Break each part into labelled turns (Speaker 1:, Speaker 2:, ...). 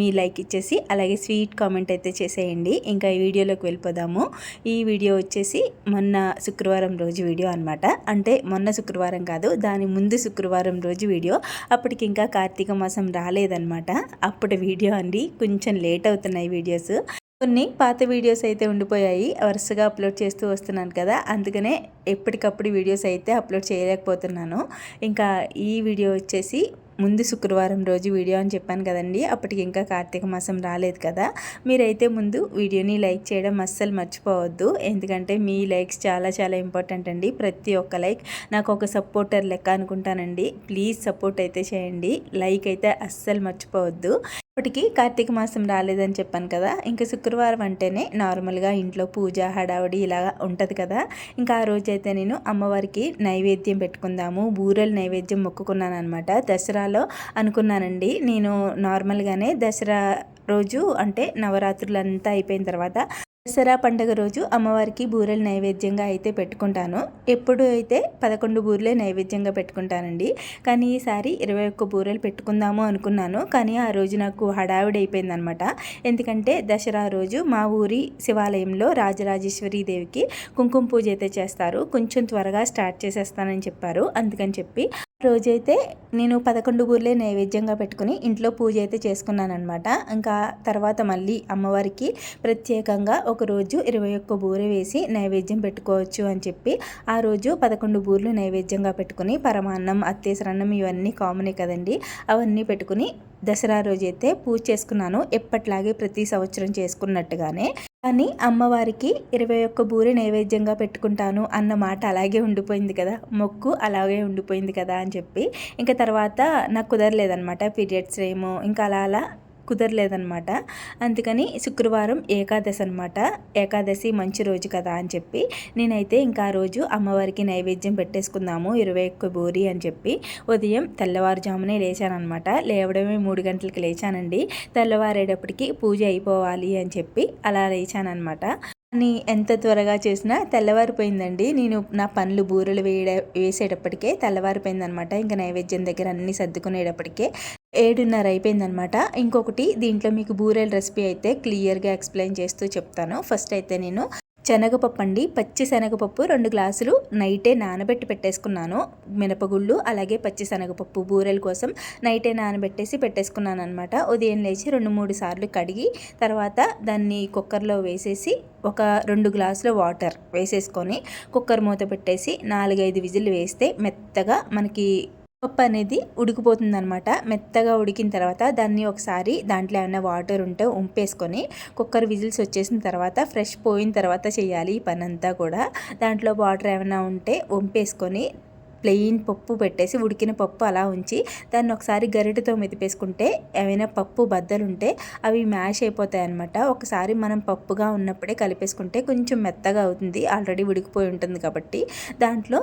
Speaker 1: మీ like ఇచ్చేసి అలాగే sweet comment అయితే చేసేయండి. ఇంకా ఈ వీడియోలోకి వెళ్ళిపోదాము. ఈ వీడియో వచ్చేసి మొన్న శుక్రవారం రోజు వీడియో అనమాట అంటే మొన్న శుక్రవారం కాదు దాని ముందు శుక్రవారం రోజు వీడియో. అప్పటికి ఇంకా కార్తీక మాసం రాలేదనమాట అప్పటి వీడియో అండి. కొంచెం లేట్ అవుతున్నాయి వీడియోస్. కొన్ని పాత వీడియోస్ అయితే ఉండిపోయాయి. వరుసగా అప్లోడ్ చేస్తూ వస్తున్నాను కదా. అందుకనే ఎప్పటికప్పుడు వీడియోస్ అయితే అప్లోడ్ చేయలేకపోతున్నాను. ఇంకా ఈ వీడియో వచ్చేసి ముందు శుక్రవారం రోజు వీడియో అని చెప్పాను కదండి. అప్పటికి ఇంకా కార్తీక మాసం రాలేదు కదా. మీరైతే ముందు వీడియోని లైక్ చేయడం అస్సలు మర్చిపోవద్దు. ఎందుకంటే మీ లైక్స్ చాలా చాలా ఇంపార్టెంట్ అండి. ప్రతి ఒక్క లైక్ నాకు ఒక సపోర్టర్ లెక్క అనుకుంటానండి. ప్లీజ్ సపోర్ట్ అయితే చేయండి. లైక్ అయితే అస్సలు మర్చిపోవద్దు. ఇప్పటికి కార్తీక మాసం రాలేదని చెప్పాను కదా. ఇంకా శుక్రవారం అంటేనే నార్మల్గా ఇంట్లో పూజ హడావడి ఇలా ఉంటుంది కదా. ఇంకా ఆ రోజైతే నేను అమ్మవారికి నైవేద్యం పెట్టుకుందాము బూరెలు నైవేద్యం మొక్కుకున్నాను అనమాట దసరాలో అనుకున్నానండి. నేను నార్మల్గానే దసరా రోజు అంటే నవరాత్రులు అంతా అయిపోయిన తర్వాత దసరా పండుగ రోజు అమ్మవారికి బూరెలు నైవేద్యంగా అయితే పెట్టుకుంటాను. ఎప్పుడు అయితే పదకొండు బూరెలే నైవేద్యంగా పెట్టుకుంటానండి. కానీ ఈసారి ఇరవై ఒక్క బూరెలు పెట్టుకుందాము అనుకున్నాను. కానీ ఆ రోజు నాకు హడావిడి అయిపోయిందనమాట. ఎందుకంటే దసరా రోజు మా ఊరి శివాలయంలో రాజరాజేశ్వరి దేవికి కుంకుమ పూజ అయితే చేస్తారు. కొంచెం త్వరగా స్టార్ట్ చేసేస్తానని చెప్పారు. అందుకని చెప్పి రోజైతే నేను పదకొండు బూర్లే నైవేద్యంగా పెట్టుకుని ఇంట్లో పూజ అయితే చేసుకున్నాను అనమాట ఇంకా తర్వాత మళ్ళీ అమ్మవారికి ప్రత్యేకంగా ఒకరోజు ఇరవై ఒక్క బూర వేసి నైవేద్యం పెట్టుకోవచ్చు అని చెప్పి ఆ రోజు పదకొండు బూర్లు నైవేద్యంగా పెట్టుకుని పరమాన్నం అత్తేసరన్నం ఇవన్నీ కామనే కదండి. అవన్నీ పెట్టుకుని దసరా రోజైతే పూజ చేసుకున్నాను. ఎప్పట్లాగే ప్రతి సంవత్సరం చేసుకున్నట్టుగానే. అని అమ్మవారికి ఇరవై ఒక్క బూరి నైవేద్యంగా పెట్టుకుంటాను అన్న మాట అలాగే ఉండిపోయింది కదా. మొక్కు అలాగే ఉండిపోయింది కదా అని చెప్పి. ఇంకా తర్వాత నాకు కుదరలేదనమాట పీరియడ్స్ ఏమో. ఇంకా అలా అలా కుదరలేదనమాట అందుకని శుక్రవారం ఏకాదశి అనమాట ఏకాదశి మంచి రోజు కదా అని చెప్పి నేనైతే ఇంకా ఆ రోజు అమ్మవారికి నైవేద్యం పెట్టేసుకుందాము ఇరవై ఒక్క బూరి అని చెప్పి. ఉదయం తెల్లవారుజామునే లేచానమాట లేవడమే మూడు గంటలకి లేచానండి. తెల్లవారేటప్పటికి పూజ అయిపోవాలి అని చెప్పి అలా లేచానమాట అని ఎంత త్వరగా చేసినా తెల్లవారిపోయిందండి. నేను నా పనులు బూరెలు వేయడ వేసేటప్పటికే తెల్లవారిపోయిందనమాట. ఇంకా నైవేద్యం దగ్గర అన్నీ సర్దుకునేటప్పటికే ఏడున్నర అయిపోయిందనమాట. ఇంకొకటి దీంట్లో మీకు బూరెల రెసిపీ అయితే క్లియర్గా ఎక్స్ప్లెయిన్ చేస్తూ చెప్తాను. ఫస్ట్ అయితే నేను శనగపప్పు అండి. పచ్చి శనగపప్పు రెండు గ్లాసులు నైటే నానబెట్టి పెట్టేసుకున్నాను. మినపగుళ్ళు అలాగే పచ్చి శనగపప్పు బూరెల కోసం నైటే నానబెట్టేసి పెట్టేసుకున్నాను అనమాట ఉదయం లేచి రెండు మూడు సార్లు కడిగి తర్వాత దాన్ని కుక్కర్లో వేసేసి ఒక రెండు గ్లాసుల వాటర్ వేసేసుకొని కుక్కర్ మూత పెట్టేసి నాలుగైదు విజిల్ వేస్తే మెత్తగా మనకి పప్పు అనేది ఉడికిపోతుందనమాట మెత్తగా ఉడికిన తర్వాత దాన్ని ఒకసారి దాంట్లో ఏమైనా వాటర్ ఉంటే ఉంపేసుకొని కుక్కర్ విజిల్స్ వచ్చేసిన తర్వాత ఫ్రెష్ పోయిన తర్వాత చేయాలి ఈ పని అంతా కూడా. దాంట్లో వాటర్ ఏమైనా ఉంటే వంపేసుకొని ప్లెయిన్ పప్పు పెట్టేసి ఉడికిన పప్పు అలా ఉంచి దాన్ని ఒకసారి గరిటతో మెతిపేసుకుంటే ఏమైనా పప్పు బద్దలుంటే అవి మ్యాష్ అయిపోతాయి అనమాట ఒకసారి మనం పప్పుగా ఉన్నప్పుడే కలిపేసుకుంటే కొంచెం మెత్తగా అవుతుంది. ఆల్రెడీ ఉడికిపోయి ఉంటుంది కాబట్టి దాంట్లో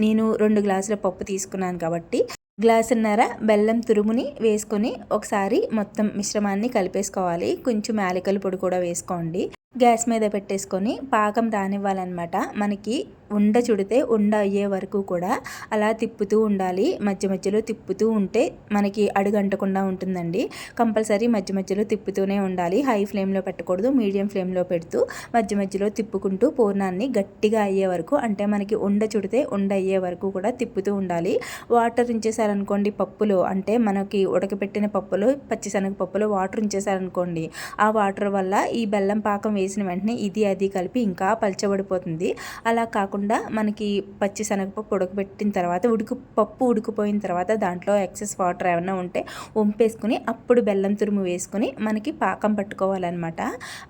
Speaker 1: నేను రెండు గ్లాసుల పప్పు తీసుకున్నాను కాబట్టి గ్లాసున్నర బెల్లం తురుముని వేసుకొని ఒకసారి మొత్తం మిశ్రమాన్ని కలిపేసుకోవాలి. కొంచెం యాలకుల పొడి కూడా వేసుకోండి. గ్యాస్ మీద పెట్టేసుకొని పాకం రానివ్వాలన్నమాట. మనకి ఉండ చుడితే ఉండ అయ్యే వరకు కూడా అలా తిప్పుతూ ఉండాలి. మధ్య మధ్యలో తిప్పుతూ ఉంటే మనకి అడుగంటకుండా ఉంటుందండి. కంపల్సరీ మధ్య మధ్యలో తిప్పుతూనే ఉండాలి. హై ఫ్లేమ్లో పెట్టకూడదు మీడియం ఫ్లేమ్లో పెడుతూ మధ్య మధ్యలో తిప్పుకుంటూ పూర్ణాన్ని గట్టిగా అయ్యే వరకు అంటే మనకి ఉండ చుడితే ఉండ అయ్యే వరకు కూడా తిప్పుతూ ఉండాలి. వాటర్ ఉంచేసారనుకోండి పప్పులో అంటే మనకి ఉడకపెట్టిన పప్పులో పచ్చిశనగ పప్పులో వాటర్ ఉంచేసారనుకోండి ఆ వాటర్ వల్ల ఈ బెల్లం పాకం వేసిన వెంటనే ఇది అది కలిపి ఇంకా పలచబడిపోతుంది. అలా కాకుండా మనకి పచ్చి శనగపప్పు ఉడకబెట్టిన తర్వాత ఉడుకు పప్పు ఉడికిపోయిన తర్వాత దాంట్లో ఎక్సెస్ వాటర్ ఏమైనా ఉంటే వంపేసుకుని అప్పుడు బెల్లం తురుము వేసుకుని మనకి పాకం పట్టుకోవాలన్నమాట.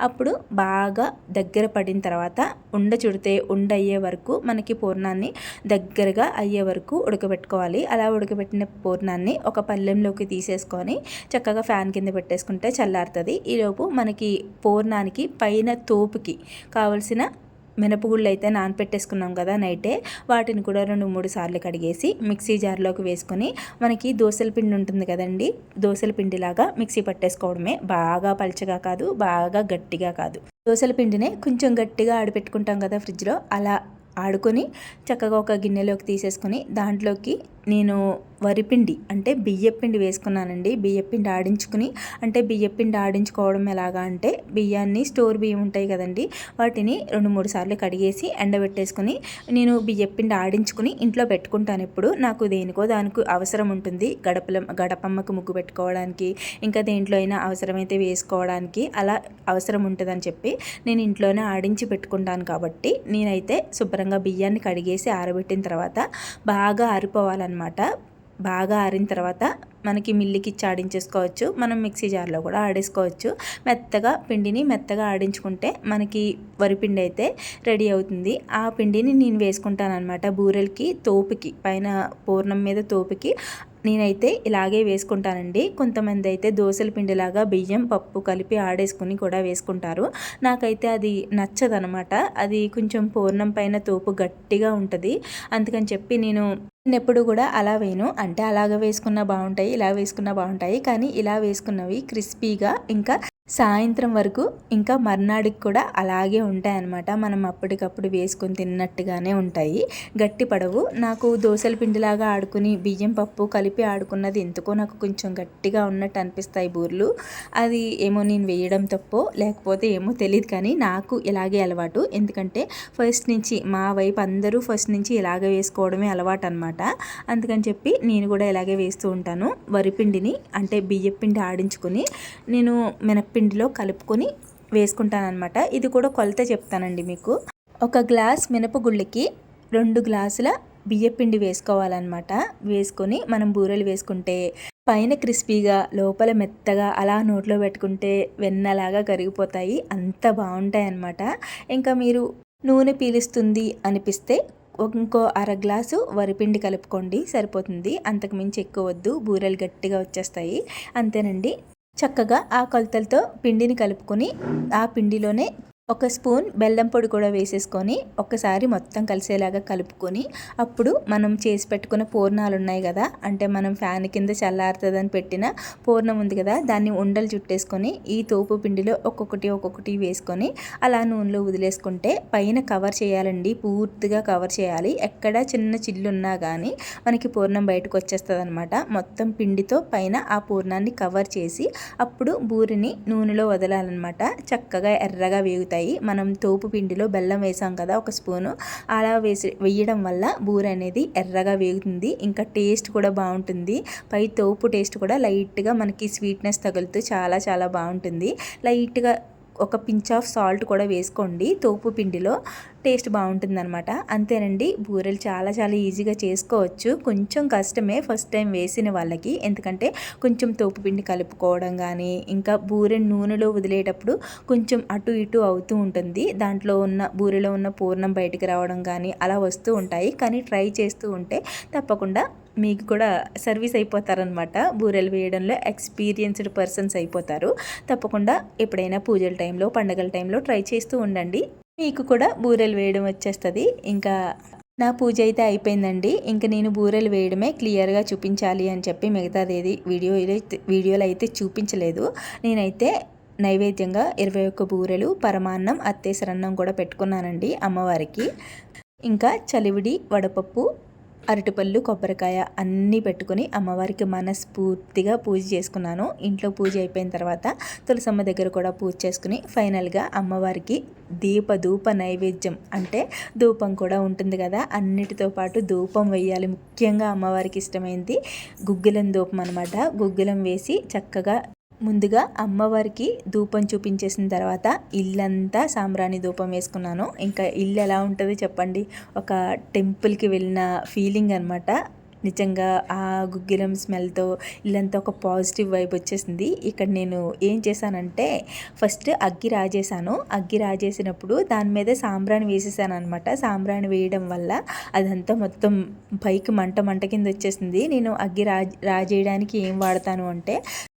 Speaker 1: అప్పుడు బాగా దగ్గర పడిన తర్వాత ఉండ చుడితే ఉండ అయ్యే వరకు మనకి పూర్ణాన్ని దగ్గరగా అయ్యే వరకు ఉడకబెట్టుకోవాలి. అలా ఉడకబెట్టిన పూర్ణాన్ని ఒక పళ్ళెంలోకి తీసేసుకొని చక్కగా ఫ్యాన్ కింద పెట్టేసుకుంటే చల్లారుతుంది. ఈలోపు మనకి పూర్ణానికి పై పైన తోపుకి కావలసిన మినపగుళ్ళు అయితే నానపెట్టేసుకున్నాం కదా నైటే వాటిని కూడా రెండు మూడు సార్లు కడిగేసి మిక్సీ జార్లోకి వేసుకొని మనకి దోశల పిండి ఉంటుంది కదండి దోశల పిండిలాగా మిక్సీ పట్టేసుకోవడమే. బాగా పలచగా కాదు బాగా గట్టిగా కాదు. దోశల పిండినే కొంచెం గట్టిగా ఆడిపెట్టుకుంటాం కదా ఫ్రిడ్జ్లో అలా ఆడుకొని చక్కగా ఒక గిన్నెలోకి తీసేసుకొని దాంట్లోకి నేను వరిపిండి అంటే బియ్యపిండి వేసుకున్నానండి. బియ్యపిండి ఆడించుకుని అంటే బియ్యపిండి ఆడించుకోవడం ఎలాగా అంటే బియ్యాన్ని స్టోర్ బియ్యం ఉంటాయి కదండి. వాటిని రెండు మూడు సార్లు కడిగేసి ఎండబెట్టేసుకుని నేను బియ్యపిండి ఆడించుకుని ఇంట్లో పెట్టుకుంటాను ఎప్పుడు. నాకు దేనికో దానికి అవసరం ఉంటుంది. గడపల గడపమ్మకు ముగ్గు పెట్టుకోవడానికి ఇంకా దేంట్లో అయినా అవసరమైతే వేసుకోవడానికి అలా అవసరం ఉంటుందని చెప్పి నేను ఇంట్లోనే ఆడించి పెట్టుకుంటాను కాబట్టి నేనైతే శుభ్రంగా బియ్యాన్ని కడిగేసి ఆరబెట్టిన తర్వాత బాగా ఆరిపోవాలన్నమాట బాగా ఆరిన తర్వాత మనకి మిల్లికి ఇచ్చి ఆడించేసుకోవచ్చు. మనం మిక్సీ జార్లో కూడా ఆడేసుకోవచ్చు. మెత్తగా పిండిని మెత్తగా ఆడించుకుంటే మనకి వరిపిండి అయితే రెడీ అవుతుంది. ఆ పిండిని నేను వేసుకుంటాను అనమాట బూరెలకి తోపుకి పైన పూర్ణం మీద తోపుకి. నేనైతే ఇలాగే వేసుకుంటానండి. కొంతమంది అయితే దోశల పిండిలాగా బియ్యం పప్పు కలిపి ఆడేసుకుని కూడా వేసుకుంటారు. నాకైతే అది నచ్చదనమాట. అది కొంచెం పూర్ణం పైన తోపు గట్టిగా ఉంటుంది. అందుకని చెప్పి నేను నేను ఎప్పుడు కూడా అలా వేయను. అంటే అలాగ వేసుకున్న బాగుంటాయి ఇలా వేసుకున్న బాగుంటాయి. కానీ ఇలా వేసుకున్నవి క్రిస్పీగా ఇంకా సాయంత్రం వరకు ఇంకా మర్నాడికి కూడా అలాగే ఉంటాయన్నమాట. మనం అప్పటికప్పుడు వేసుకొని తిన్నట్టుగానే ఉంటాయి. గట్టి పడవు. నాకు దోశల పిండిలాగా ఆడుకుని బియ్యం పప్పు కలిపి ఆడుకున్నది ఎందుకో నాకు కొంచెం గట్టిగా ఉన్నట్టు అనిపిస్తాయి బూర్లు. అది ఏమో నేను వేయడం తప్పో లేకపోతే ఏమో తెలియదు కానీ నాకు ఇలాగే అలవాటు. ఎందుకంటే ఫస్ట్ నుంచి మా వైపు అందరూ ఫస్ట్ నుంచి ఇలాగే వేసుకోవడమే అలవాటు అనమాట అందుకని చెప్పి నేను కూడా ఇలాగే వేస్తూ ఉంటాను. వరిపిండిని అంటే బియ్యం పిండి ఆడించుకుని నేను మినప్పిండి పిండిలో కలుపుకొని వేసుకుంటానమాట ఇది కూడా కొలత చెప్తానండి మీకు. ఒక గ్లాస్ మినపగుళ్ళకి రెండు గ్లాసుల బియ్యపిండి వేసుకోవాలన్నమాట. వేసుకొని మనం బూరెలు వేసుకుంటే పైన క్రిస్పీగా లోపల మెత్తగా అలా నోట్లో పెట్టుకుంటే వెన్నలాగా కరిగిపోతాయి. అంత బాగుంటాయి అన్నమాట ఇంకా మీరు నూనె పీలుస్తుంది అనిపిస్తే ఇంకో అర గ్లాసు వరిపిండి కలుపుకోండి సరిపోతుంది. అంతకు మించి ఎక్కువ వద్దు బూరెలు గట్టిగా వచ్చేస్తాయి. అంతేనండి. చక్కగా ఆ కొలతలతో పిండిని కలుపుకొని ఆ పిండిలోనే ఒక స్పూన్ బెల్లం పొడి కూడా వేసేసుకొని ఒకసారి మొత్తం కలిసేలాగా కలుపుకొని అప్పుడు మనం చేసి పెట్టుకున్న పూర్ణాలు ఉన్నాయి కదా అంటే మనం ఫ్యాన్ కింద చల్లారుతుందని పెట్టిన పూర్ణం ఉంది కదా దాన్ని ఉండలు చుట్టేసుకొని ఈ తోపు పిండిలో ఒక్కొక్కటి ఒక్కొక్కటి వేసుకొని అలా నూనెలో వదిలేసుకుంటే పైన కవర్ చేయాలండి పూర్తిగా కవర్ చేయాలి. ఎక్కడ చిన్న చిల్లు ఉన్నా కానీ మనకి పూర్ణం బయటకు వచ్చేస్తుంది అనమాట మొత్తం పిండితో పైన ఆ పూర్ణాన్ని కవర్ చేసి అప్పుడు బూరిని నూనెలో వదలాలన్నమాట. చక్కగా ఎర్రగా వేగుతుంది అవుతాయి. మనం తోపు పిండిలో బెల్లం వేసాం కదా ఒక స్పూను. అలా వేసి వేయడం వల్ల బూర అనేది ఎర్రగా వేగుతుంది. ఇంకా టేస్ట్ కూడా బాగుంటుంది. పై తోపు టేస్ట్ కూడా లైట్గా మనకి స్వీట్నెస్ తగులుతూ చాలా చాలా బాగుంటుంది. లైట్గా ఒక పించ్ ఆఫ్ సాల్ట్ కూడా వేసుకోండి. తోపు పిండిలో టేస్ట్ బాగుంటుందన్నమాట. అంతేనండి. బూరెలు చాలా చాలా ఈజీగా చేసుకోవచ్చు. కొంచెం కష్టమే ఫస్ట్ టైం వేసిన వాళ్ళకి. ఎందుకంటే కొంచెం తోపు పిండి కలుపుకోవడం కానీ ఇంకా బూరె నూనెలో వదిలేటప్పుడు కొంచెం అటు ఇటు అవుతూ ఉంటుంది. దాంట్లో ఉన్న బూరెలో ఉన్న పూర్ణం బయటికి రావడం కానీ అలా వస్తూ ఉంటాయి. కానీ ట్రై చేస్తూ ఉంటే తప్పకుండా మీకు కూడా సర్వీస్ అయిపోతారనమాట బూరెలు వేయడంలో ఎక్స్పీరియన్స్డ్ పర్సన్స్ అయిపోతారు. తప్పకుండా ఎప్పుడైనా పూజల టైంలో పండగల టైంలో ట్రై చేస్తూ ఉండండి. మీకు కూడా బూరెలు వేయడం వచ్చేస్తుంది. ఇంకా నా పూజ అయితే అయిపోయిందండి. ఇంకా నేను బూరెలు వేయడమే క్లియర్గా చూపించాలి అని చెప్పి మిగతాదేది వీడియో వీడియోలో అయితే చూపించలేదు. నేనైతే నైవేద్యంగా ఇరవై ఒక్క బూరెలు పరమాన్నం అత్తేసరన్నం కూడా పెట్టుకున్నానండి అమ్మవారికి. ఇంకా చలివిడి వడపప్పు అరటిపళ్ళు కొబ్బరికాయ అన్నీ పెట్టుకుని అమ్మవారికి మనస్ఫూర్తిగా పూజ చేసుకున్నాను. ఇంట్లో పూజ అయిపోయిన తర్వాత తులసమ్మ దగ్గర కూడా పూజ చేసుకుని ఫైనల్గా అమ్మవారికి దీప ధూప నైవేద్యం అంటే ధూపం కూడా ఉంటుంది కదా. అన్నిటితో పాటు ధూపం వేయాలి. ముఖ్యంగా అమ్మవారికి ఇష్టమైంది గుగ్గిలం ధూపం అనమాట గుగ్గిలం వేసి చక్కగా ముందుగా అమ్మవారికి ధూపం చూపించేసిన తర్వాత ఇల్లంతా సాంబ్రాణి ధూపం వేసుకున్నాను. ఇంకా ఇల్లు ఎలా ఉంటుంది చెప్పండి. ఒక టెంపుల్కి వెళ్ళిన ఫీలింగ్ అనమాట నిజంగా ఆ గుగ్గిలం స్మెల్తో ఇల్లంతా ఒక పాజిటివ్ వైబ్ వచ్చేసింది. ఇక్కడ నేను ఏం చేశానంటే ఫస్ట్ అగ్గి రాజేశాను. అగ్గి రాజేసినప్పుడు దాని మీద సాంబ్రాణి వేసేసాను అనమాట సాంబ్రాణి వేయడం వల్ల అదంతా మొత్తం పైకి మంట మంట కింద వచ్చేసింది. నేను అగ్గి రాజ్ రాజేయడానికి ఏం వాడతాను అంటే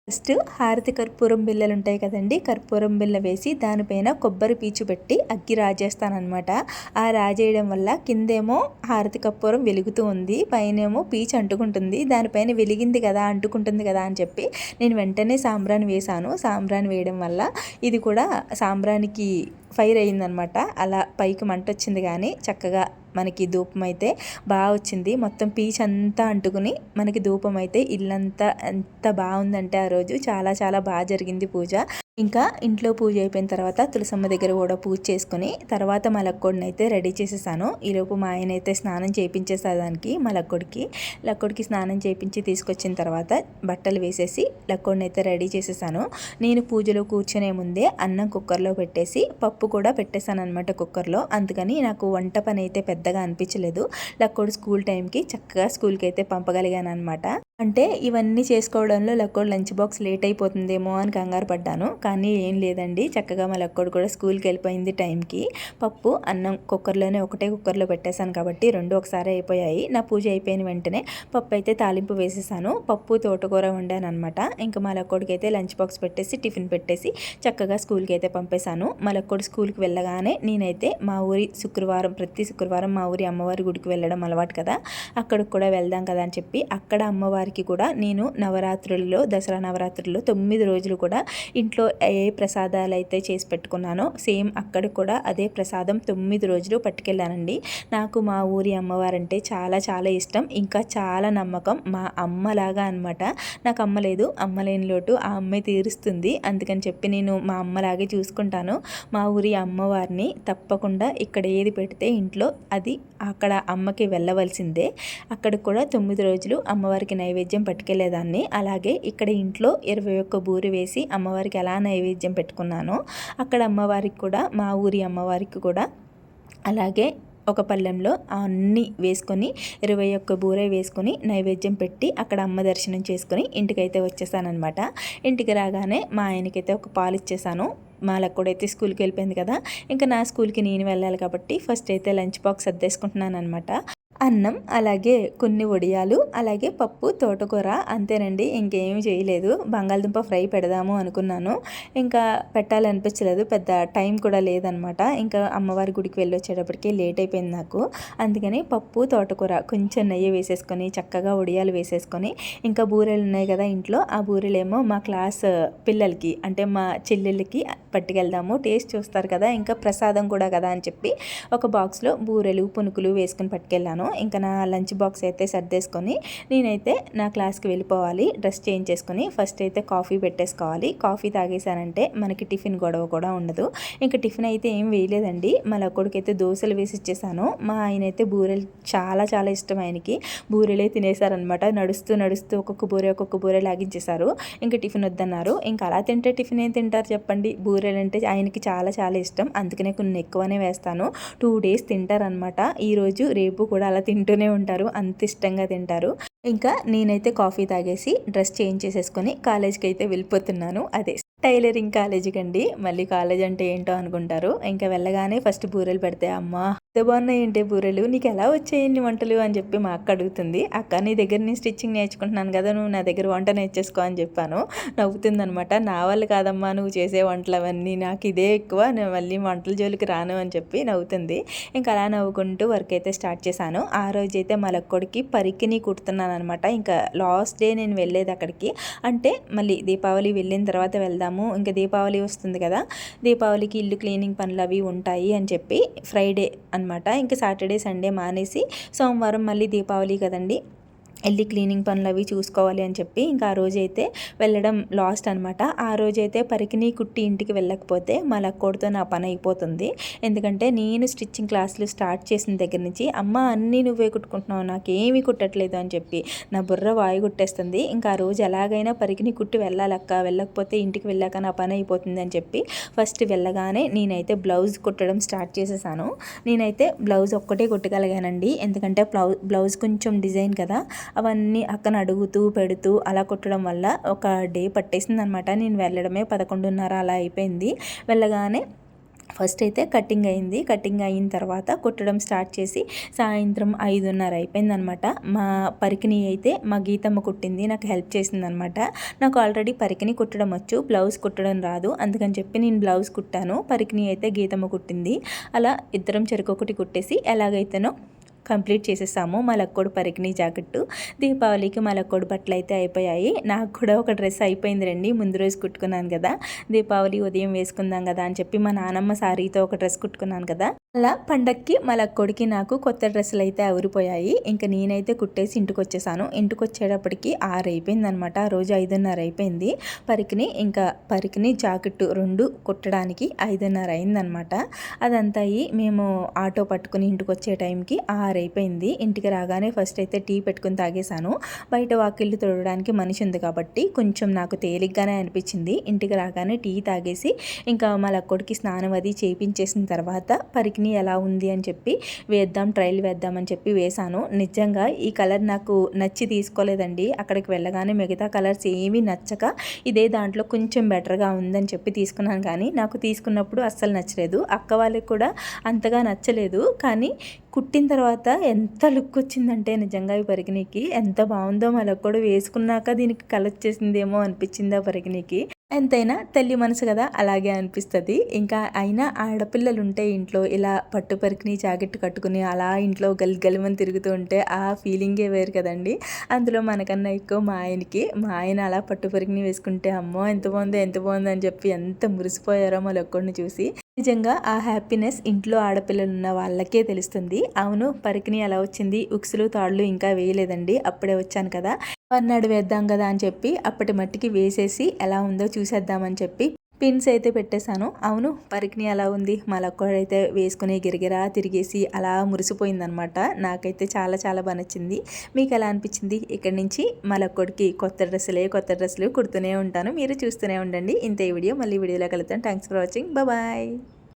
Speaker 1: ఫస్ట్ హారతి కర్పూరం బిళ్ళలు ఉంటాయి కదండి. కర్పూరం బిళ్ళ వేసి దానిపైన కొబ్బరి పీచు పెట్టి అగ్గి రాజేస్తానమాట ఆ రాజేయడం వల్ల కిందేమో హారతి కర్పూరం వెలుగుతూ ఉంది. పైనేమో పీచు అంటుకుంటుంది. దానిపైన వెలిగింది కదా అంటుకుంటుంది కదా అని చెప్పి నేను వెంటనే సాంబ్రాణి వేశాను. సాంబ్రాణి వేయడం వల్ల ఇది కూడా సాంబ్రానికి ఫైర్ అయిందనమాట అలా పైకి మంట వచ్చింది కానీ చక్కగా మనకి ధూపం అయితే బాగా వచ్చింది. మొత్తం పీచ్ అంతా అంటుకుని మనకి ధూపం అయితే ఇల్లంతా ఎంత బాగుందంటే ఆ రోజు. చాలా చాలా బాగా జరిగింది పూజ. ఇంకా ఇంట్లో పూజ అయిపోయిన తర్వాత తులసమ్మ దగ్గర కూడా పూజ చేసుకుని తర్వాత మలక్కోడిని అయితే రెడీ చేసేసాను. ఈలోపు మా ఆయన అయితే స్నానం చేయించేసా దానికి మలక్కోడికి. లక్కోడికి స్నానం చేయించి తీసుకొచ్చిన తర్వాత బట్టలు వేసేసి లక్కోడిని అయితే రెడీ చేసేసాను. నేను పూజలో కూర్చునే ముందే అన్నం కుక్కర్లో పెట్టేసి పప్పు కూడా పెట్టేశాను అనమాట కుక్కర్లో. అందుకని నాకు వంట పని అయితే పెద్దగా అనిపించలేదు. లక్కోడు స్కూల్ టైంకి చక్కగా స్కూల్కి అయితే పంపగలిగాను అనమాట అంటే ఇవన్నీ చేసుకోవడంలో లక్కోడు లంచ్ బాక్స్ లేట్ అయిపోతుందేమో అని కంగారు పడ్డాను. కానీ ఏం లేదండి. చక్కగా మా లక్కోడు కూడా స్కూల్కి వెళ్ళిపోయింది టైంకి. పప్పు అన్నం కుక్కర్లోనే ఒకటే కుక్కర్లో పెట్టేశాను కాబట్టి రెండు ఒకసారి అయిపోయాయి. నా పూజ అయిపోయిన వెంటనే పప్పు అయితే తాలింపు వేసేసాను. పప్పు తోటకూర వండాను అనమాట ఇంకా మా లక్కోడికి అయితే లంచ్ బాక్స్ పెట్టేసి టిఫిన్ పెట్టేసి చక్కగా స్కూల్కి అయితే పంపేశాను. మా లక్కోడు స్కూల్కి వెళ్ళగానే నేనైతే మా ఊరి శుక్రవారం ప్రతి శుక్రవారం మా ఊరి అమ్మవారి గుడికి వెళ్ళడం అలవాటు కదా. అక్కడికి కూడా వెళ్దాం కదా అని చెప్పి అక్కడ అమ్మవారి అమ్మవారికి కూడా నేను నవరాత్రుల్లో దసరా నవరాత్రుల్లో తొమ్మిది రోజులు కూడా ఇంట్లో ఏ ప్రసాదాలు అయితే చేసి పెట్టుకున్నానో సేమ్ అక్కడ కూడా అదే ప్రసాదం తొమ్మిది రోజులు పట్టుకెళ్ళానండి. నాకు మా ఊరి అమ్మవారంటే చాలా చాలా ఇష్టం. ఇంకా చాలా నమ్మకం మా అమ్మలాగా అనమాట నాకు అమ్మ లేదు అమ్మ లేని లోటు ఆ అమ్మే తీరుస్తుంది. అందుకని చెప్పి నేను మా అమ్మలాగే చూసుకుంటాను. మా ఊరి అమ్మవారిని తప్పకుండా ఇక్కడ ఏది పెడితే ఇంట్లో అది అక్కడ అమ్మకి వెళ్ళవలసిందే. అక్కడ కూడా తొమ్మిది రోజులు అమ్మవారికి నైవేద్యం నైవేద్యం పట్టుకెళ్ళేదాన్ని. అలాగే ఇక్కడ ఇంట్లో ఇరవై ఒక్క బూరి వేసి అమ్మవారికి ఎలా నైవేద్యం పెట్టుకున్నానో అక్కడ అమ్మవారికి కూడా మా ఊరి అమ్మవారికి కూడా అలాగే ఒక పళ్ళెంలో అన్నీ వేసుకొని ఇరవై ఒక్క బూర వేసుకొని నైవేద్యం పెట్టి అక్కడ అమ్మ దర్శనం చేసుకొని ఇంటికైతే వచ్చేసానమాట ఇంటికి రాగానే మా ఆయనకైతే ఒక పాలు ఇచ్చేసాను. మా లక్కడైతే స్కూల్కి వెళ్ళిపోయింది కదా. ఇంకా నా స్కూల్కి నేను వెళ్ళాలి కాబట్టి ఫస్ట్ అయితే లంచ్ బాక్స్ సర్దేసుకుంటున్నాను అనమాట అన్నం అలాగే కొన్ని వడియాలు అలాగే పప్పు తోటకూర అంతేనండి. ఇంకేమీ చేయలేదు. బంగాళదుంప ఫ్రై పెడదాము అనుకున్నాను. ఇంకా పెట్టాలనిపించలేదు. పెద్ద టైం కూడా లేదనమాట. ఇంకా అమ్మవారి గుడికి వెళ్ళి వచ్చేటప్పటికి లేట్ అయిపోయింది నాకు. అందుకని పప్పు తోటకూర కొంచెం నెయ్యి వేసేసుకొని చక్కగా వడియాలు వేసేసుకొని ఇంకా బూరెలు ఉన్నాయి కదా ఇంట్లో ఆ బూరెలేమో మా క్లాస్ పిల్లలకి అంటే మా చెల్లెళ్ళకి పట్టుకెళ్దాము. టేస్ట్ చూస్తారు కదా ఇంకా ప్రసాదం కూడా కదా అని చెప్పి ఒక బాక్స్లో బూరెలు పునుకులు వేసుకొని పట్టుకెళ్ళాను. ఇంకా నా లంచ్ బాక్స్ అయితే సర్దేసుకొని నేనైతే నా క్లాస్కి వెళ్ళిపోవాలి డ్రెస్ చేంజ్ చేసుకొని ఫస్ట్ అయితే కాఫీ పెట్టేసుకోవాలి. కాఫీ తాగేసానంటే మనకి టిఫిన్ గొడవ కూడా ఉండదు. ఇంకా టిఫిన్ అయితే ఏం వేయలేదండి. మళ్ళీ కొడుకైతే దోశలు వేసి ఇచ్చేసాను. మా ఆయన అయితే బూరెలు చాలా చాలా ఇష్టం ఆయనకి. బూరెలే తినేసారనమాట నడుస్తూ నడుస్తూ ఒక్కొక్క బూరె ఒక్కొక్క బూరె లాగించేశారు. ఇంకా టిఫిన్ వద్దన్నారు. ఇంకా అలా తింటే టిఫిన్ ఏం తింటారు చెప్పండి? బూరెలు అంటే ఆయనకి చాలా చాలా ఇష్టం. అందుకనే కొన్ని ఎక్కువనే వేస్తాను. టూ డేస్ తింటారనమాట ఈరోజు రేపు కూడా అలా తింటూనే ఉంటారు అంత ఇష్టంగా తింటారు. ఇంకా నేనైతే కాఫీ తాగేసి డ్రెస్ చేంజ్ చేసేసుకొని కాలేజ్కి అయితే వెళ్ళిపోతున్నాను అదే. టైలరింగ్ కాలేజీకి అండి. మళ్ళీ కాలేజ్ అంటే ఏంటో అనుకుంటారు. ఇంకా వెళ్ళగానే ఫస్ట్ బూరెలు పెడితే అమ్మ ఎంత బాగున్నాయి ఏంటి బూరెలు. నీకు ఎలా వచ్చాయండి వంటలు అని చెప్పి మా అక్క అడుగుతుంది. అక్క నీ దగ్గర నేను స్టిచ్చింగ్ నేర్చుకుంటున్నాను కదా నువ్వు నా దగ్గర వంట నేర్చేసుకో అని చెప్పాను. నవ్వుతుందనమాట నా వాళ్ళు కాదమ్మా నువ్వు చేసే వంటలు అవన్నీ నాకు ఇదే ఎక్కువ. నేను మళ్ళీ వంటల జోలికి రాను అని చెప్పి నవ్వుతుంది. ఇంకా అలా నవ్వుకుంటూ వర్క్ అయితే స్టార్ట్ చేశాను. ఆ రోజు అయితే మలక్కొడికి పరికిని కుడుతున్నాను అనమాట ఇంకా లాస్ట్ డే నేను వెళ్ళేది అక్కడికి. అంటే మళ్ళీ దీపావళి వెళ్ళిన తర్వాత వెళ్దాం చేస్తాము. ఇంకా దీపావళి వస్తుంది కదా. దీపావళికి ఇల్లు క్లీనింగ్ పనులు అవి ఉంటాయి అని చెప్పి ఫ్రైడే అనమాట ఇంకా సాటర్డే సండే మానేసి సోమవారం మళ్ళీ దీపావళి కదండి. వెళ్ళి క్లీనింగ్ పనులు అవి చూసుకోవాలి అని చెప్పి ఇంకా ఆ రోజైతే వెళ్ళడం లాస్ట్ అనమాట ఆ రోజైతే పరికిని కుట్టి ఇంటికి వెళ్ళకపోతే మా లక్కోడితో నా పని అయిపోతుంది. ఎందుకంటే నేను స్టిచ్చింగ్ క్లాసులు స్టార్ట్ చేసిన దగ్గర నుంచి అమ్మ అన్నీ నువ్వే కుట్టుకుంటున్నావు నాకేమీ కుట్టట్లేదు అని చెప్పి నా బుర్ర వాయు కుట్టేస్తుంది. ఇంకా ఆ రోజు ఎలాగైనా పరికిని కుట్టి వెళ్ళాలక్క వెళ్ళకపోతే ఇంటికి వెళ్ళాక నా పని అయిపోతుంది అని చెప్పి ఫస్ట్ వెళ్ళగానే నేనైతే బ్లౌజ్ కుట్టడం స్టార్ట్ చేసేసాను. నేనైతే బ్లౌజ్ ఒక్కటే కుట్టగలిగానండి. ఎందుకంటే బ్లౌజ్ బ్లౌజ్ కొంచెం డిజైన్ కదా అవన్నీ అక్కన అడుగుతూ పెడుతూ అలా కుట్టడం వల్ల ఒక డే పట్టేసింది అనమాట నేను వెళ్ళడమే పదకొండున్నర అలా అయిపోయింది. వెళ్ళగానే ఫస్ట్ అయితే కటింగ్ అయింది. కటింగ్ అయిన తర్వాత కుట్టడం స్టార్ట్ చేసి సాయంత్రం ఐదున్నర అయిపోయిందనమాట. మా పరికిని అయితే మా గీతమ్మ కుట్టింది. నాకు హెల్ప్ చేసిందనమాట. నాకు ఆల్రెడీ పరికిని కుట్టడం వచ్చు బ్లౌజ్ కుట్టడం రాదు. అందుకని చెప్పి నేను బ్లౌజ్ కుట్టాను. పరికిని అయితే గీతమ్మ కుట్టింది. అలా ఇద్దరం చెరుకొకటి కుట్టేసి ఎలాగైతేనో కంప్లీట్ చేసేసాము. మలక్కోడు పరికిణి జాకెట్టు. దీపావళికి మలక్కోడు బట్టలు అయితే అయిపోయాయి. నాకు కూడా ఒక డ్రెస్ అయిపోయింది రండి ముందు రోజు కుట్టుకున్నాను కదా. దీపావళి ఉదయం వేసుకుందాం కదా అని చెప్పి మా నానమ్మ సారీతో ఒక డ్రెస్ కుట్టుకున్నాను కదా. అలా పండక్కి మలక్కోడికి నాకు కొత్త డ్రెస్సులు అయితే ఊరిపోయాయి ఇంకా నేనైతే కుట్టేసి ఇంటికి వచ్చేసాను ఇంటికి వచ్చేటప్పటికి ఆరు అయిపోయింది అనమాట ఆ రోజు ఐదున్నర అయిపోయింది. పరికిని ఇంకా పరికిని జాకెట్టు రెండు కుట్టడానికి ఐదున్నర అయిందనమాట అదంతా అయ్యి మేము ఆటో పట్టుకుని ఇంటికి వచ్చే టైంకి ఆరు ఆరు అయిపోయింది. ఇంటికి రాగానే ఫస్ట్ అయితే టీ పెట్టుకుని తాగేశాను. బయట వాకిళ్ళు తొడడానికి మనిషి ఉంది కాబట్టి కొంచెం నాకు తేలిగ్గానే అనిపించింది. ఇంటికి రాగానే టీ తాగేసి ఇంకా మా లక్కొడికి స్నానం అది చేయించేసిన తర్వాత పరికిని ఎలా ఉంది అని చెప్పి వేద్దాం ట్రైల్ వేద్దామని చెప్పి వేశాను. నిజంగా ఈ కలర్ నాకు నచ్చి తీసుకోలేదండి. అక్కడికి వెళ్ళగానే మిగతా కలర్స్ ఏమీ నచ్చక ఇదే దాంట్లో కొంచెం బెటర్గా ఉందని చెప్పి తీసుకున్నాను. కానీ నాకు తీసుకున్నప్పుడు అస్సలు నచ్చలేదు. అక్క వాళ్ళకి కూడా అంతగా నచ్చలేదు. కానీ కుట్టిన తర్వాత ఎంత లుక్ వచ్చిందంటే నిజంగా ఈ పరికిణికి ఎంత బాగుందో మళ్ళీ కూడా వేసుకున్నాక దీనికి కలర్ చేసిందేమో అనిపించింది ఆ పరిగిణికి ఎంతైనా తల్లి మనసు కదా అలాగే అనిపిస్తుంది. ఇంకా అయినా ఆడపిల్లలు ఉంటే ఇంట్లో ఇలా పట్టు పరికిని జాకెట్ కట్టుకుని అలా ఇంట్లో గలి గలిమని తిరుగుతూ ఉంటే ఆ ఫీలింగే వేరు కదండి. అందులో మనకన్నా ఎక్కువ మా ఆయనకి మా ఆయన అలా పట్టు పరికిని వేసుకుంటే అమ్మో ఎంత బాగుందో ఎంత బాగుందో అని చెప్పి ఎంత మురిసిపోయారో మా లొక్కడిని చూసి నిజంగా ఆ హ్యాపీనెస్ ఇంట్లో ఆడపిల్లలు ఉన్న వాళ్ళకే తెలుస్తుంది. అవును పరికిని ఎలా వచ్చింది. ఉక్సులు తాళ్ళు ఇంకా వేయలేదండి. అప్పుడే వచ్చాను కదా. వన్నాడు వేద్దాం కదా అని చెప్పి అప్పటి మట్టికి వేసేసి ఎలా ఉందో చూసేద్దామని చెప్పి పిన్స్ అయితే పెట్టేశాను. అవును పరికిని అలా ఉంది. మలక్కోడైతే వేసుకుని గిరిగిరా తిరిగేసి అలా మురిసిపోయిందనమాట. నాకైతే చాలా చాలా బాగా నచ్చింది. మీకు ఎలా అనిపించింది? ఇక్కడి నుంచి మలక్కోడికి కొత్త డ్రెస్సులే కొత్త డ్రెస్సులు కుడుతూనే ఉంటాను. మీరు చూస్తూనే ఉండండి. ఇంత ఈ వీడియో. మళ్ళీ వీడియోలో కలుగుతాను థ్యాంక్స్ ఫర్ వాచింగ్ బాయ్